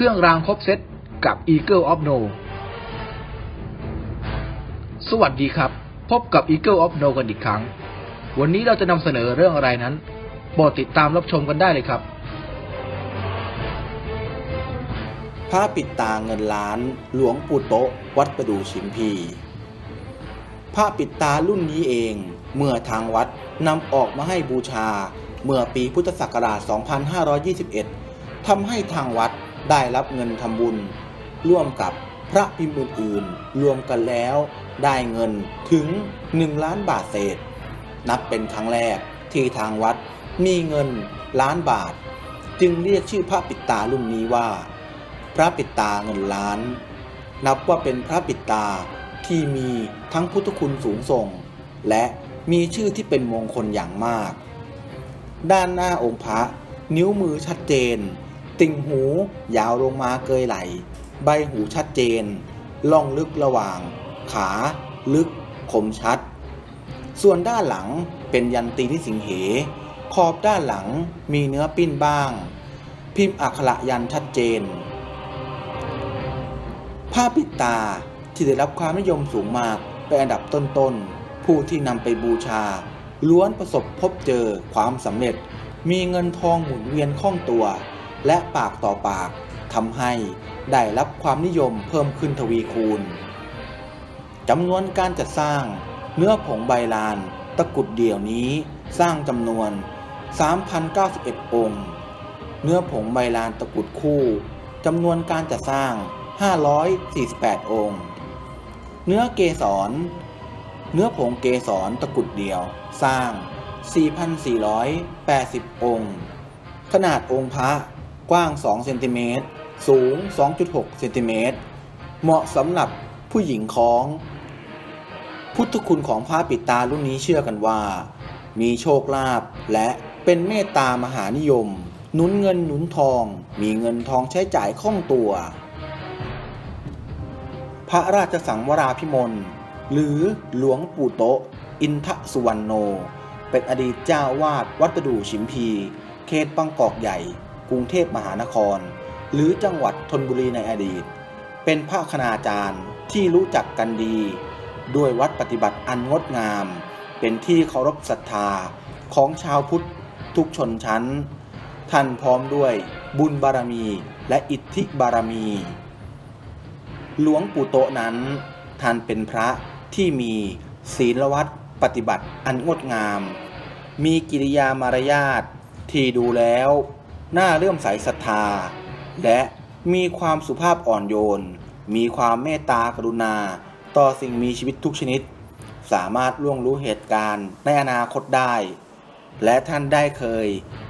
เครื่องรางครบเซตกับ Eagle of No สวัสดีครับ พบกับ Eagle of No กันอีกครั้ง วันนี้เราจะนำเสนอเรื่องอะไรนั้นโปรดติดตามรับชมกันได้เลยครับพระปิดตาเงินล้าน หลวงปู่โตะวัดประดูชิมพีพระปิดตารุ่นนี้เอง เมื่อทางวัดนำออกมาให้บูชา เมื่อปีพุทธศักราช 2521ทำให้ทางวัด ได้รับเงินทำบุญ ร่วมกับพระพิมพ์อื่นๆรวมกันแล้วได้เงินถึง 1 ล้านบาทเศษ นับเป็นครั้งแรกที่ทางวัดมีเงินล้านบาท จึงเรียกชื่อพระปิดตารุ่นนี้ว่า พระปิดตาเงินล้าน นับว่าเป็นพระปิดตาที่มีทั้งพุทธคุณสูงส่ง และมีชื่อที่เป็นมงคลอย่างมาก ด้านหน้าองค์พระนิ้วมือชัดเจน ติ่งหูยาวลงมาเกยไหล ใบหูชัดเจน ล่องลึกระหว่าง ขา ลึก คมชัด ส่วนด้านหลังเป็นยันตีนิสิงเห ขอบด้านหลังมีเนื้อปิ้นบ้าง พิมพ์อักขระยันชัดเจน ผ้าปิดตาที่ได้รับความนิยมสูงมากเป็นอันดับต้นๆ ผู้ที่นำไปบูชา ล้วนประสบพบเจอความสำเร็จ มีเงินทองหมุนเวียนคล่องตัว และปากต่อปากทำให้ได้รับความนิยมเพิ่มขึ้นทวีคูณจำนวนการจัดสร้างเนื้อผงใบลานตะกุดเดี่ยวนี้สร้างจำนวน 3,091 องค์ เนื้อผงใบลานตะกุดคู่จำนวนการจัดสร้าง 548 องค์ เนื้อเกสร เนื้อผงเกสรตะกุดเดียวสร้าง 4,480 องค์ ขนาดองค์พระ กว้าง 2 เซนติเมตร สูง 2.6 เซนติเมตร เหมาะสำหรับผู้หญิงของ พุทธคุณของพระปิดตารุ่นนี้เชื่อกันว่า มีโชคลาภและเป็นเมตตามหานิยม หนุนเงินหนุนทอง มีเงินทองใช้จ่ายคล่องตัว พระราชสังวราพิมล หรือหลวงปู่โตอินทสุวรรณโน เป็นอดีตเจ้าวาดวัดประดู่ชิมพี เขตบางกอกใหญ่ กรุงเทพมหานคร หรือจังหวัดธนบุรีในอดีต เป็นพระคณาจารย์ที่รู้จักกันดี ด้วยวัดปฏิบัติอันงดงาม เป็นที่เคารพศรัทธาของชาวพุทธทุกชนชั้น ท่านพร้อมด้วยบุญบารมีและอิทธิบารมี หลวงปู่โตนั้น ท่านเป็นพระที่มีศีลวัดปฏิบัติอันงดงาม มีกิริยามารยาทที่ดูแล้ว น่าเลื่อมใสศรัทธา และมีความสุภาพอ่อนโยน มีความเมตตากรุณา ต่อสิ่งมีชีวิตทุกชนิด สามารถล่วงรู้เหตุการณ์ในอนาคตได้ และท่านได้เคย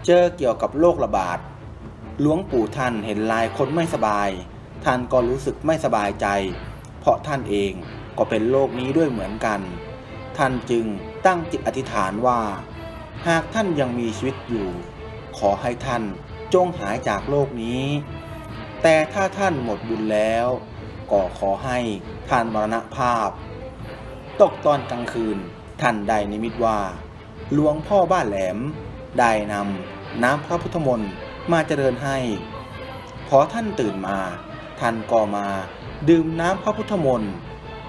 เจอเกี่ยวกับโรคระบาดหลวงปู่ท่านเห็นลายคนไม่สบาย ท่านก็รู้สึกไม่สบายใจ เพราะท่านเองก็เป็นโรคนี้ด้วยเหมือนกัน ท่านจึงตั้งจิตอธิษฐานว่า หากท่านยังมีชีวิตอยู่ ขอให้ท่าน จงหายจากโรคนี้ แต่ถ้าท่านหมดบุญแล้ว ก็ขอให้ท่านมรณภาพ ตกตอนกลางคืนท่านได้นิมิตว่า หลวงพ่อบ้านแหลม ได้นำน้ำพระพุทธมนต์มาเจริญให้ พอท่านตื่นมา ท่านก็มาดื่มน้ำพระพุทธมนต์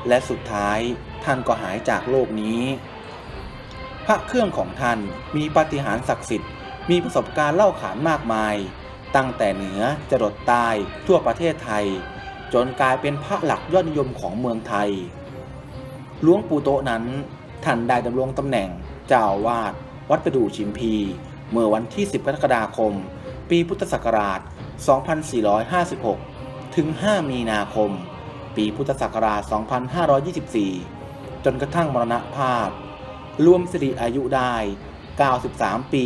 และสุดท้ายท่านก็หายจากโลกนี้ พระเครื่องของท่านมีปาฏิหาริย์ศักดิ์สิทธิ์ มีประสบการณ์เล่าขานมากมาย ตั้งแต่เหนือจรดใต้ทั่วประเทศไทย จนกลายเป็นพระหลักยอดนิยมของเมืองไทยหลวงปู่โตนั้นท่านได้ดำรงตำแหน่งเจ้าอาวาดวัดประดู่ชิมพี เมื่อวันที่ 10 กรกฎาคม ปีพุทธศักราช 2456 ถึง 5 มีนาคม ปีพุทธศักราช 2524 จนกระทั่งมรณภาพ รวมสิริอายุได้ 93 ปี